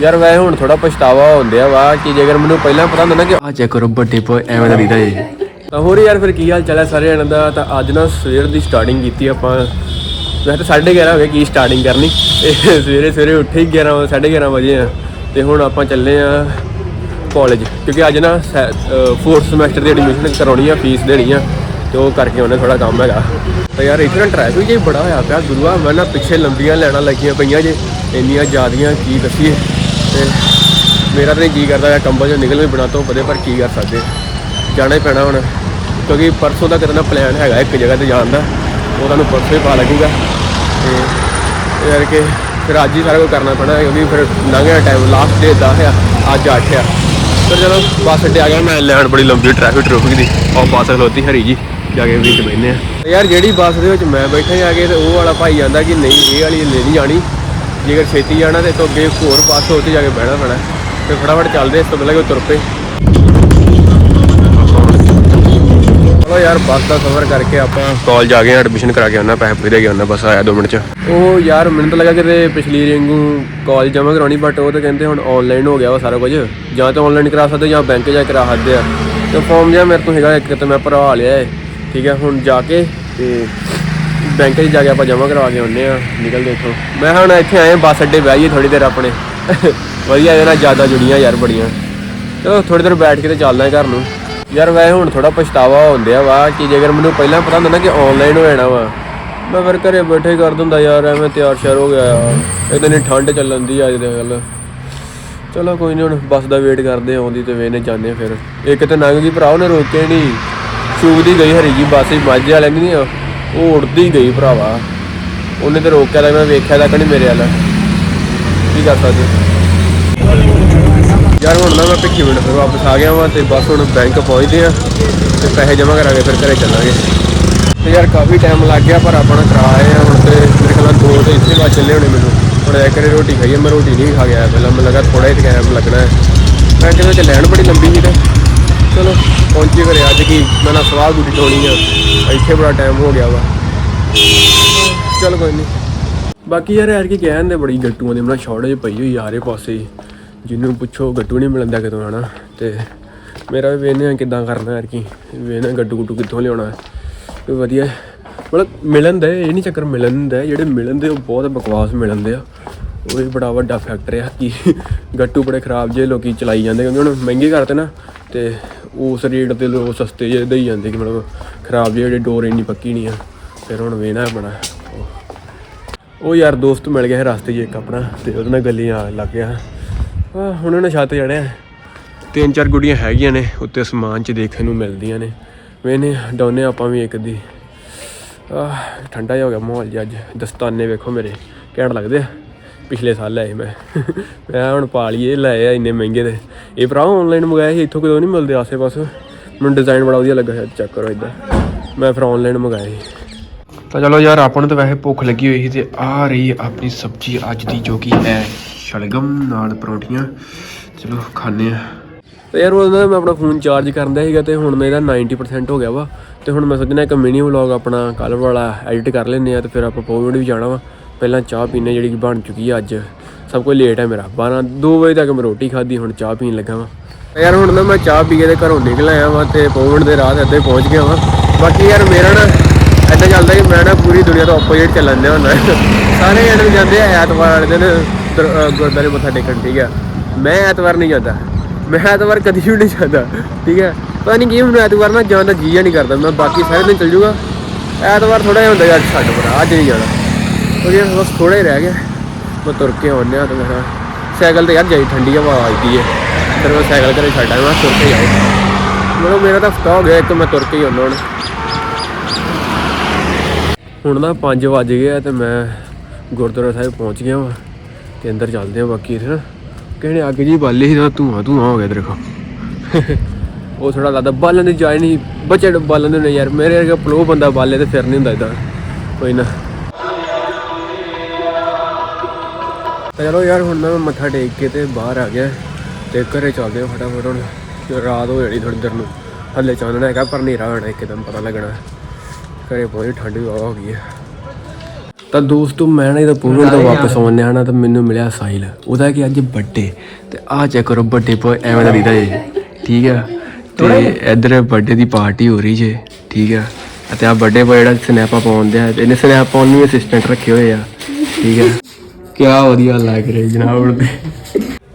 ਯਾਰ ਵੈਸੇ ਹੁਣ ਥੋੜਾ ਪਛਤਾਵਾ ਹੁੰਦਿਆ ਵਾ ਕਿ ਜੇਕਰ ਮੈਨੂੰ ਪਹਿਲਾਂ ਪਤਾ ਹੁੰਦਾ ਨਾ ਕਿ ਆ ਚੈੱਕ ਕਰੋ ਵੱਡੇ ਪੋ ਐਵੇਂ ਦਾ ਦੀਦਾ ਜੀ ਤਾਂ ਹੋਰ ਯਾਰ ਫਿਰ ਕੀ ਹਾਲ ਚਾਲ ਹੈ ਸਾਰੇ ਜਣਾਂ ਦਾ? ਤਾਂ ਅੱਜ ਨਾ ਸਵੇਰ ਦੀ ਸਟਾਰਟਿੰਗ ਕੀਤੀ ਆਪਾਂ। ਵੈਸੇ ਤਾਂ 11:30 ਹੋ ਗਏ ਕੀ ਸਟਾਰਟਿੰਗ ਕਰਨੀ? ਇਹ ਸਵੇਰੇ ਸਵੇਰੇ ਉੱਠੇ ਹੀ 11 11:30 ਵਜੇ ਆ। ਤੇ ਹੁਣ ਆਪਾਂ ਚੱਲੇ ਆ ਕਾਲਜ ਕਿਉਂਕਿ ਅੱਜ ਨਾ 4th ਸਮੈਸਟਰ ਦੀ ਐਡਮਿਸ਼ਨ ਕਰਾਉਣੀ ਆ ਫੀਸ ਦੇਣੀ ਆ, ਤੇ ਉਹ ਕਰਕੇ ਉਹਨੇ ਥੋੜਾ ਕੰਮ ਹੈਗਾ। ਤਾਂ ਯਾਰ ਇੱਥੇ ਨਾ ਟ੍ਰੈਫਿਕ ਜੇ ਬੜਾ ਹੋਇਆ ਪਿਆ, ਗੁਰੂਆ, ਮੈਂ ਨਾ ਪਿੱਛੇ ਲੰਬੀਆਂ ਲੈਣਾ ਲੱਗੀਆਂ ਪਈਆਂ ਜੇ, ਇੰਨੀਆਂ ਜ਼ਿਆਦੀਆਂ, ਕੀ ਦੱਸੀਏ। ਤੇ ਮੇਰਾ ਤਾਂ ਨਹੀਂ ਜੀ ਕਰਦਾ ਯਾਰ ਕੰਬਲ ਚੋਂ ਨਿਕਲ ਵੀ ਬਣਾ ਤੋਂ ਪਰੇ ਪਰ ਕੀ ਕਰ ਸਕਦੇ। ਜਾਣਾ ਹੀ ਪੈਣਾ ਹੁਣ, ਕਿਉਂਕਿ ਪਰਸੋਂ ਦਾ ਕਿਤੇ ਨਾ ਪਲਾਨ ਹੈਗਾ ਇੱਕ ਜਗ੍ਹਾ ਤੇ ਜਾਣ ਦਾ, ਉਹ ਤੁਹਾਨੂੰ ਪਰਸੋਂ ਹੀ ਪਾ ਲੱਗੂਗਾ। ਤੇ ਇਹ ਯਾਰ ਕਿ ਫਿਰ ਅੱਜ ਹੀ ਸਾਰਾ ਕੁਝ ਕਰਨਾ ਪੈਣਾ, ਕਿਉਂਕਿ ਫਿਰ ਲੰਘਿਆ ਟਾਈਮ ਲਾਸਟ ਡੇ 10 ਆ, ਅੱਜ 8 ਆ। ਫਿਰ ਚਲੋ ਬੱਸ ਅੱਡੇ ਆ ਗਿਆ, ਮੈਂ ਲੈਣ ਬੜੀ ਲੰਬੀ ਟ੍ਰੈਫਿਕ ਟਰੂਫਿਕ ਦੀ ਉਹ ਬੱਸ ਖਲੋਤੀ ਹਰੀ ਜੀ, ਜਾ ਕੇ ਵਿੱਚ ਬੈਠਨੇ ਆ। ਯਾਰ ਜਿਹੜੀ ਬੱਸ ਦੇ ਵਿੱਚ ਮੈਂ ਬੈਠਾ ਜਾ ਕੇ ਤੇ ਉਹ ਵਾਲਾ ਭਾਈ ਜਾਂਦਾ ਕਿ ਨਹੀਂ, ਇਹ ਵਾਲੀ ਲੈ ਨਹੀਂ ਜਾਣੀ। ਜੇਕਰ ਛੇਤੀ ਜਾਣਾ ਤੇ ਤੋਂ ਅੱਗੇ ਇੱਕ ਹੋਰ ਬੱਸ ਉੱਥੇ ਜਾ ਕੇ ਬਹਿਣਾ ਪੈਣਾ। ਤੇ ਫਟਾਫਟ ਚੱਲਦੇ ਇਸ ਤੋਂ ਪਹਿਲਾਂ ਕਿ ਤੁਰ ਪਏ। ਚਲੋ ਯਾਰ, ਬੱਸ ਦਾ ਸਫ਼ਰ ਕਰਕੇ ਆਪਾਂ ਕਾਲਜ ਆ ਗਏ ਐਡਮਿਸ਼ਨ ਕਰਾ ਕੇ ਆਉਣਾ ਪੈਸੇ ਪੂਰੇ ਦੇ ਕੇ ਆਉਣਾ ਬਸ ਆਇਆ 2 ਮਿੰਟ ਚ। ਉਹ ਯਾਰ, ਮੈਨੂੰ ਤਾਂ ਲੱਗਾ ਕਿਤੇ ਪਿਛਲੀ ਰਿੰਗੂ ਕਾਲਜ ਜਮ੍ਹਾਂ ਕਰਾਉਣੀ ਬਟ ਉਹ ਤਾਂ ਕਹਿੰਦੇ ਹੁਣ ਆਨਲਾਈਨ ਹੋ ਗਿਆ ਵਾ ਸਾਰਾ ਕੁਝ। ਜਾਂ ਤਾਂ ਆਨਲਾਈਨ ਕਰਾ ਸਕਦੇ, ਜਾਂ ਬੈਂਕ ਜਾ ਕਰਾ ਸਕਦੇ ਆ। ਤੇ ਫਾਰਮ ਜਿਹਾ ਮੇਰੇ ਤੋਂ ਹੈਗਾ ਇੱਕ, ਤੇ ਮੈਂ ਭਰਵਾ ਲਿਆ ਹੈ ਠੀਕ ਹੈ, ਹੁਣ ਜਾ ਕੇ ਤੇ ਬੈਂਕ 'ਚ ਜਾ ਕੇ ਆਪਾਂ ਜਮ੍ਹਾਂ ਕਰਵਾ ਕੇ ਆਉਂਦੇ ਆ ਨਿਕਲਦੇ ਇੱਥੋਂ। ਮੈਂ ਹੁਣ ਇੱਥੇ ਆਏ ਬੱਸ ਅੱਡੇ ਬਹਿ ਜਾਈਏ ਥੋੜੀ ਦੇਰ ਆਪਣੇ। ਵਧੀਆ ਇਹਦੇ ਨਾਲ ਜ਼ਿਆਦਾ ਜੁੜੀਆਂ ਯਾਰ ਬੜੀਆਂ। ਚਲੋ ਥੋੜੀ ਦੇਰ ਬੈਠ ਕੇ ਤੇ ਚੱਲਦਾ ਘਰ ਨੂੰ। ਯਾਰ ਵੈਸੇ ਹੁਣ ਥੋੜਾ ਪਛਤਾਵਾ ਹੁੰਦਿਆ ਵਾ ਕਿ ਜੇਕਰ ਮੈਨੂੰ ਪਹਿਲਾਂ ਪਤਾ ਹੁੰਦਾ ਨਾ ਕਿ ਆਨਲਾਈਨ ਹੋ ਜਾਣਾ ਵਾ ਮੈਂ ਫਿਰ ਘਰੇ ਬੈਠੇ ਹੀ ਕਰ ਦਿੰਦਾ ਯਾਰ ਐਵੇਂ ਤਿਆਰ ਸ਼ਿਆਰ ਹੋ ਗਿਆ ਇਹਦੇ ਨਹੀਂ ਠੰਡ ਚੱਲਣ ਦੀ ਅੱਜ ਦੇ ਗੱਲ। ਚਲੋ ਕੋਈ ਨਹੀਂ ਹੁਣ ਬੱਸ ਦਾ ਵੇਟ ਕਰਦੇ ਆ, ਆਉਂਦੀ ਤੇ ਵੇਨੇ ਜਾਂਦੇ ਆ ਫਿਰ। ਇੱਕ ਤੇ ਲੰਘ ਗਈ ਭਰਾ ਉਹਨੇ ਰੋਕਿਆ ਨਹੀਂ। ਚੂਗਦੀ ਗਈ ਹਰੀ ਜੀ ਬੱਸ ਹੀ ਮਾਝੇ ਵਾਲੇ ਨਹੀਂ ਆ, ਉਹ ਉੜਦੀ ਗਈ ਭਰਾਵਾ। ਉਹਨੇ ਤੇ ਰੋਕਿਆ ਤਾਂ, ਮੈਂ ਵੇਖਿਆ ਤਾਂ ਨਹੀਂ ਮੇਰੇ ਵਾਲਾ। ਕੀ ਕਰ ਸਕਦੇ? ਯਾਰ ਹੁਣ ਨਾ ਮੈਂ ਭਿੱਖੀ ਮਿੰਟ ਫਿਰ ਵਾਪਸ ਆ ਗਿਆ ਵਾਂ ਤੇ ਬਸ ਹੁਣ ਬੈਂਕ ਪਹੁੰਚਦੇ ਆ ਤੇ ਪੈਸੇ ਜਮ੍ਹਾਂ ਕਰਾਂਗੇ ਫਿਰ ਘਰੇ ਚੱਲਾਂਗੇ। ਤੇ ਯਾਰ ਕਾਫੀ ਟਾਈਮ ਲੱਗ ਗਿਆ, ਪਰ ਆਪਣਾ ਨਾ ਕਰਾ ਆਏ ਆ ਹੁਣ ਤੇ ਮੇਰੇ ਖਿਆਲ ਦੋ ਤੇ ਇੱਥੇ ਬਾਅਦ ਚੱਲੇ ਹੋਣੇ ਮੈਨੂੰ। ਹੁਣ ਐ ਕਰੇ ਰੋਟੀ ਖਾਈਏ, ਮੈਂ ਰੋਟੀ ਨਹੀਂ ਖਾ ਗਿਆ ਪਹਿਲਾਂ, ਮੈਨੂੰ ਲੱਗਾ ਥੋੜਾ ਹੀ ਟਾਈਮ ਲੱਗਣਾ ਹੈ। ਮੈਂ ਕਿਹਾ ਚ ਲੈਣ ਬੜੀ ਲੰਬੀ ਸੀ ਤੇ। ਚਲੋ, ਪਹੁੰਚੇ ਘਰੇ। ਅੱਜ ਕੀ ਮੈਂ ਨਾ ਸਵਾਹ ਗੁੱਡੀ ਟੋਣੀ ਆ। ਇੱਥੇ ਬੜਾ ਟਾਈਮ ਹੋ ਗਿਆ ਵਾ। ਚਲ ਕੋਈ ਨਹੀਂ ਬਾਕੀ ਯਾਰ ਯਾਰ ਕੀ ਕਹਿੰਦੇ ਬੜੀ ਗੱਟੂਆਂ ਦੀ ਮਨਾ ਸ਼ਾਰਟੇਜ ਪਈ ਹੋਈ ਆ ਯਾਰੇ ਪਾਸੇ। ਜਿਹਨੂੰ ਪੁੱਛੋ, ਗੱਟੂ ਨਹੀਂ ਮਿਲਦਾ ਕਿਤੋਂ, ਹਨਾ? ਤੇ ਮੇਰਾ ਵੀ ਵੇਖਦੇ ਆ ਕਿੱਦਾਂ ਕਰਨਾ ਯਾਰ ਕੀ ਵੇਖਦੇ ਗੱਟੂ ਗੁੱਟੂ ਕਿੱਥੋਂ ਲਿਆਉਣਾ। ਕੋਈ ਵਧੀਆ। ਮਤਲਬ ਮਿਲਣ ਦਾ, ਇਹ ਨਹੀਂ ਚੱਕਰ ਮਿਲਣ ਦਾ। ਜਿਹੜੇ ਮਿਲਣ ਦੇ, ਉਹ ਬਹੁਤ ਬਕਵਾਸ ਮਿਲਣ ਦੇ ਆ। ਉਹ ਵੀ ਬੜਾ ਵੱਡਾ ਫੈਕਟਰ ਆ ਕਿ ਗੱਟੂ ਬੜੇ ਖਰਾਬ ਜੇ ਲੋਕੀ ਚਲਾਈ ਜਾਂਦੇ ਕਿਉਂਕਿ ਹੁਣ ਮਹਿੰਗੇ ਕਰਤੇ ਨਾ ਤੇ ਉਸ ਰੇਟ ਤੇ ਲੋਕ ਸਸਤੇ ਜੇ ਦੇਈ ਜਾਂਦੇ ਕਿ ਮਤਲਬ ਖਰਾਬ ਜਿਹੇ ਜਿਹੜੇ ਡੋਰ ਇੰਨੀ ਪੱਕੀ ਨਹੀਂ ਆ। ਫਿਰ ਹੁਣ ਵੇਨਾ ਬਣਾ ਉਹ ਯਾਰ ਦੋਸਤ ਮਿਲ ਗਿਆ ਰਸਤੇ 'ਚ ਇੱਕ ਆਪਣਾ ਤੇ ਉਹਦੇ ਨਾਲ ਗੱਲੀਆਂ ਲੱਗ ਗਿਆ। ਆ ਹੁਣ ਉਹਨੇ ਛੱਤ ਚੜਿਆ ਤਿੰਨ ਚਾਰ ਗੁੜੀਆਂ ਹੈਗੀਆਂ ਨੇ, ਉੱਤੇ ਅਸਮਾਨ 'ਚ ਦੇਖਣ ਨੂੰ ਮਿਲਦੀਆਂ ਨੇ। ਵੇਨੇ ਡਾਉਨੇ ਆਪਾਂ ਵੀ ਇੱਕ ਦੀ ਆਹ, ਠੰਡਾ ਜਿਹਾ ਹੋ ਗਿਆ ਮਾਹੌਲ ਜਿਹਾ ਅੱਜ। ਦਸਤਾਨੇ ਵੇਖੋ ਮੇਰੇ, ਘੈਂਟ ਲੱਗਦੇ ਆ। ਪਿਛਲੇ ਸਾਲ ਲਏ ਮੈਂ। ਮੈਂ ਹੁਣ ਪਾ ਲਈਏ ਲਏ ਆ ਇੰਨੇ ਮਹਿੰਗੇ ਦੇ। ਇਹ ਭਰਾ ਆਨਲਾਈਨ ਮੰਗਾਇਆ ਸੀ ਇੱਥੋਂ ਕਿਤੋਂ ਨਹੀਂ ਮਿਲਦੇ ਆਸੇ-ਪਾਸੇ। ਮੈਨੂੰ ਡਿਜ਼ਾਈਨ ਬੜਾ ਵਧੀਆ ਲੱਗਾ ਚੈੱਕ ਕਰੋ ਇਦਾਂ ਮੈਂ ਫਿਰ ਆਨਲਾਈਨ ਮੰਗਾਏ ਸੀ। ਤਾਂ ਚਲੋ ਯਾਰ ਆਪਾਂ ਨੂੰ ਤਾਂ ਵੈਸੇ ਭੁੱਖ ਲੱਗੀ ਹੋਈ ਸੀ ਤੇ ਆ ਰਹੀ ਆਪਣੀ ਸਬਜ਼ੀ ਅੱਜ ਦੀ ਜੋ ਕਿ ਹੈ ਸ਼ਲਗਮ ਨਾਲ ਪਰੌਂਠੀਆਂ। ਚਲੋ ਖਾਣੇ ਆ ਤੇ ਯਾਰ ਉਹਦਾ ਮੈਂ ਆਪਣਾ ਫੋਨ ਚਾਰਜ ਕਰਦਾ ਸੀਗਾ ਤੇ ਹੁਣ ਮੇਰਾ 90% ਹੋ ਗਿਆ ਵਾ। ਤੇ ਹੁਣ ਮੈਂ ਸੋਚਣਾ ਇੱਕ ਮਿਨੀ ਵਲੌਗ ਆਪਣਾ ਕੱਲ ਵਾਲਾ ਐਡਿਟ ਕਰ ਲੈਂਦੇ ਆ ਤੇ ਫਿਰ ਆਪਾਂ ਪੋਵਿਡ ਵੀ ਜਾਣਾ ਵਾ। ਪਹਿਲਾਂ ਚਾਹ ਪੀਣੇ ਜਿਹੜੀ ਕਿ ਬਣ ਚੁੱਕੀ ਆ ਅੱਜ। ਸਭ ਕੁਝ ਲੇਟ ਹੈ ਮੇਰਾ। 12 2 ਵਜੇ ਤੱਕ ਮੈਂ ਰੋਟੀ ਖਾਧੀ, ਹੁਣ ਚਾਹ ਪੀਣ ਲੱਗਾ ਵਾਂ। ਯਾਰ ਹੁਣ ਨਾ ਮੈਂ ਚਾਹ ਪੀ ਕੇ ਤੇ ਘਰੋਂ ਨਿਕਲ ਆਇਆ ਵਾਂ ਤੇ ਪੋਵਿਡ ਦੇ ਰਾਹ ਤੇ ਅੱਧੇ ਪਹੁੰਚ ਗਿਆ ਵਾਂ। ਬਾਕੀ ਯਾਰ ਮੇਰਾ ਨਾ ਐਦਾਂ ਚੱਲਦਾ ਕਿ ਮੈਂ ਨਾ ਪੂਰੀ ਦੁਨੀਆ ਤੋਂ ਆਪੋਜ਼ਿਟ ਚੱਲਣ ਦਿਆ ਹੁੰਦਾ। ਸਾਰੇ ਜਣੇ ਜਾਂਦੇ ਆ ਐਤਵਾਰ ਵਾਲੇ ਦਿਨ ਦਰ- ਗੁਰਦੁਆਰੇ ਮੱਥਾ ਟੇਕਣ, ਠੀਕ ਹੈ ਮੈਂ ਐਤਵਾਰ ਨਹੀਂ ਜਾਂਦਾ। ਮੈਂ ਐਤਵਾਰ ਕਦੀ ਵੀ ਨਹੀਂ ਜਾਂਦਾ, ਠੀਕ ਹੈ ਪਤਾ ਨਹੀਂ ਕੀ ਮੈਨੂੰ ਐਤਵਾਰ ਨਾ ਜਾਣ ਦਾ ਜੀ ਨਹੀਂ ਕਰਦਾ। ਮੈਂ ਬਾਕੀ ਸਾਰੇ ਦਿਨ ਚੱਲ ਜੂਗਾ। ਐਤਵਾਰ ਥੋੜਾ ਜਿਹਾ ਹੁੰਦਾ ਯਾਰ ਛੱਡ ਪਰਾ, ਅੱਜ ਨਹੀਂ ਜਾਣਾ। ਕਿਉਂਕਿ ਬਸ ਥੋੜਾ ਹੀ ਰਹਿ ਗਿਆ। ਮੈਂ ਤੁਰ ਕੇ ਆਉਂਦੇ ਆਉਂਦਾ ਤੇ ਮੈਂ ਕਿਹਾ, ਸਾਈਕਲ ਤੇ ਯਾਰ ਜਾਈ ਠੰਡੀ ਹਵਾ ਆਈਦੀ ਹੈ। ਫਿਰ ਮੈਂ ਸਾਈਕਲ ਘਰੇ ਛੱਡ ਆਇਆ, ਮੈਂ ਤੁਰ ਕੇ ਆਇਆ ਮਤਲਬ ਮੇਰਾ ਤਾਂ ਹਫ਼ਤਾ ਹੋ ਗਿਆ, ਇੱਕ ਮੈਂ ਤੁਰ ਕੇ ਹੀ ਆਉਂਦਾ ਹੁਣ। ਹੁਣ ਨਾ 5 ਵਜ ਗਏ ਆ ਤੇ ਮੈਂ ਗੁਰਦੁਆਰਾ ਸਾਹਿਬ ਪਹੁੰਚ ਗਿਆ ਵਾਂ ਤੇ ਅੰਦਰ ਚੱਲਦੇ ਆ ਬਾਕੀ ਇੱਥੇ ਨਾ। ਕਿਹਨੇ ਅੱਗ ਜੀ ਬਾਲੀ ਸੀ ਤਾਂ ਧੂਆਂ ਧੂਆਂ ਹੋ ਗਿਆ ਦੇਖੋ ਉਹ ਥੋੜਾ ਲੱਗਦਾ, ਬਾਲਣ ਦੀ ਜਾਇ ਨਹੀਂ ਬੱਚੇ ਬਾਲਣ ਦੇ ਨੇ ਯਾਰ, ਮੇਰੇ ਵਰਗਾ ਪਲੋ ਬੰਦਾ ਬਾਲੇ ਤੇ ਫਿਰ ਨਹੀਂ ਹੁੰਦਾ ਇਦਾਂ ਕੋਈ ਨਾ। ਤਾਂ ਚਲੋ ਯਾਰ ਹੁਣ ਮੈਂ ਮੱਥਾ ਟੇਕ ਕੇ ਤੇ ਬਾਹਰ ਆ ਗਿਆ ਤੇ ਘਰੇ ਚੱਲਦੇ ਆ ਫਟਾਫਟ ਹੁਣ। ਰਾਤ ਹੋ ਜਾਣੀ ਥੋੜੀ ਦੇਰ ਨੂੰ। ਹੱਲੇ ਚਾਨਣਾ ਹੈਗਾ ਪਰ ਹਨੇਰਾ ਹੋਣਾ ਇੱਕਦਮ ਪਤਾ ਲੱਗਣਾ। ਘਰੇ ਬਹੁਤ ਠੰਡ ਵੀ ਹੋ ਗਈ ਹੈ। ਤਾਂ ਦੋਸਤੋ ਮੈਂ ਨਾ ਇਹਦਾ ਪੂਰਨ ਤੋਂ ਵਾਪਸ ਆਉਂਦੇ ਨਾ ਤਾਂ ਮੈਨੂੰ ਮਿਲਿਆ ਸਾਈਲ ਉਹਦਾ ਕਿ ਅੱਜ ਬਰਥਡੇ ਤੇ ਆਹ ਚੈੱਕ ਕਰੋ ਬਰਥਡੇ ਬॉय ਐਵੇਂ ਦਾ ਦੀਦਾ ਜੇ। ਠੀਕ ਆ? ਤੇ ਇੱਧਰ ਬਰਥਡੇ ਦੀ ਪਾਰਟੀ ਹੋ ਰਹੀ ਜੇ। ਠੀਕ ਆ? ਅਤੇ ਆ ਬਰਥਡੇ ਬॉय ਜਿਹੜਾ ਸਨੈਪਾਂ ਪਾਉਂਦੇ ਆ ਇਹਨੇ ਸਨੈਪ ਪਾਉਣ ਨੂੰ ਅਸਿਸਟੈਂਟ ਰੱਖੇ ਹੋਏ ਆ। ਠੀਕ ਆ? ਕਿਆ ਵਧੀਆ ਲੱਗ ਰਿਹਾ ਜਨਾਬ ਹੁਣ ਤੇ।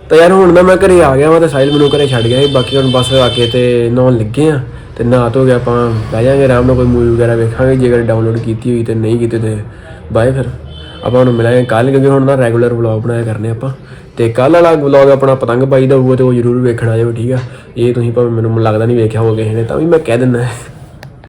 ਤਾਂ ਯਾਰ ਹੁਣ ਨਾ ਮੈਂ ਘਰੇ ਆ ਗਿਆ ਵਾਂ ਤਾਂ ਸਾਹਿਲ ਮੈਨੂੰ ਘਰੇ ਛੱਡ ਗਿਆ ਸੀ। ਬਾਕੀ ਹੁਣ ਬਸ ਆ ਕੇ ਤੇ ਨਹਾਉਣ ਲੱਗੇ ਆ ਤੇ ਨਹਾ ਧੋ ਕੇ ਆਪਾਂ ਬਹਿ ਜਾਾਂਗੇ ਆਰਾਮ ਨਾਲ, ਕੋਈ ਮੂਵੀ ਵਗੈਰਾ ਵੇਖਾਂਗੇ। ਜੇਕਰ ਡਾਊਨਲੋਡ ਕੀਤੀ ਹੋਈ ਤੇ ਨਹੀਂ ਕੀਤੀ ਤੇ ਬਾਏ ਫਿਰ। ਆਪਾਂ ਹੁਣ ਮਿਲਾਂਗੇ ਕੱਲ ਕਿਉਂਕਿ ਹੁਣ ਨਾ ਰੈਗੂਲਰ ਵਲੌਗ ਬਣਾਇਆ ਕਰਨੇ ਆਪਾਂ। ਤੇ ਕੱਲ ਵਾਲਾ ਵਲੌਗ ਆਪਣਾ ਪਤੰਗ ਬਾਈ ਦਾ ਹੋਊਗਾ ਤੇ ਉਹ ਜ਼ਰੂਰ ਵੇਖਣਾ ਜਾਓ, ਠੀਕ ਆ? ਇਹ ਤੁਸੀਂ ਭਾਵੇਂ ਮੈਨੂੰ ਲੱਗਦਾ ਨਹੀਂ ਵੇਖਿਆ ਹੋਵੇ ਕਿਸੇ ਨੇ, ਤਾਂ ਵੀ ਮੈਂ ਕਹਿ ਦਿੰਦਾ।